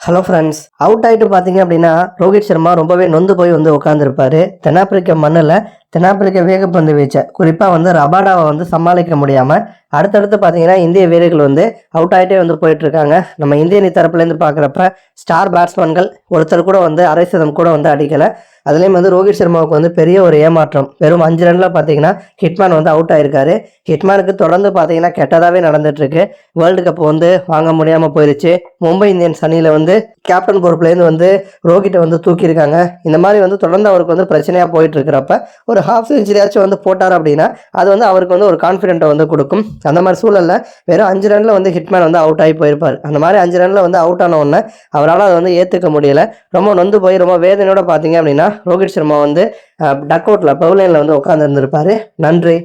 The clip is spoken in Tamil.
ஹலோ ஃப்ரெண்ட்ஸ் அவுட் ஆயிட்டு பார்த்தீங்க அப்படின்னா ரோஹித் சர்மா ரொம்பவே நொந்து போய் வந்து உட்காந்துருப்பாரு தென்னாப்பிரிக்க மண்ணில் தென்னாப்பிரிக்க வேகப்பந்து வீச்சை குறிப்பாக வந்து ரபாடாவை வந்து சமாளிக்க முடியாமல் அடுத்தடுத்து பார்த்தீங்கன்னா இந்திய வீரர்கள் வந்து அவுட் ஆகிட்டே வந்து போயிட்டுருக்காங்க. நம்ம இந்திய அணி தரப்புலேருந்து பார்க்குறப்ப ஸ்டார் பேட்ஸ்மேன்கள் ஒருத்தர் கூட வந்து அரை சதம் கூட வந்து அடிக்கலை. அதுலேயும் வந்து ரோஹித் சர்மாவுக்கு வந்து பெரிய ஒரு ஏமாற்றம். வெறும் அஞ்சு ரனில் பார்த்தீங்கன்னா ஹிட்மேன் வந்து அவுட் ஆயிருக்காரு. ஹிட்மேனுக்கு தொடர்ந்து பார்த்தீங்கன்னா கெட்டதாகவே நடந்துட்டுருக்கு. வேர்ல்டு கப் வந்து வாங்க முடியாமல் போயிருச்சு. மும்பை இந்தியன்ஸ் அணியில் வந்து கேப்டன் பொறுப்புலேருந்து வந்து ரோஹிட்டை வந்து தூக்கியிருக்காங்க. இந்த மாதிரி வந்து தொடர்ந்து அவருக்கு வந்து பிரச்சனையாக போயிட்டு இருக்கிறப்ப ஒரு ஹாஃப் செஞ்சுரியாச்சும் வந்து போட்டார் அப்படின்னா அது வந்து அவருக்கு வந்து ஒரு கான்ஃபிடென்ட்டை வந்து கொடுக்கும். அந்த மாதிரி சூழலில் வெறும் அஞ்சு ரனில் வந்து ஹிட்மேன் வந்து அவுட் ஆகி போயிருப்பார். அந்த மாதிரி அஞ்சு ரனில் வந்து அவுட் ஆன உடனே அவரால் அதை வந்து ஏற்றுக்க முடியல. ரொம்ப நொந்து போய் ரொம்ப வேதனையோட பார்த்தீங்க அப்படின்னா ரோஹித் சர்மா வந்து டக் அவுட்டில் பவுலைனில் வந்து உட்காந்துருந்துருப்பார் நன்றி.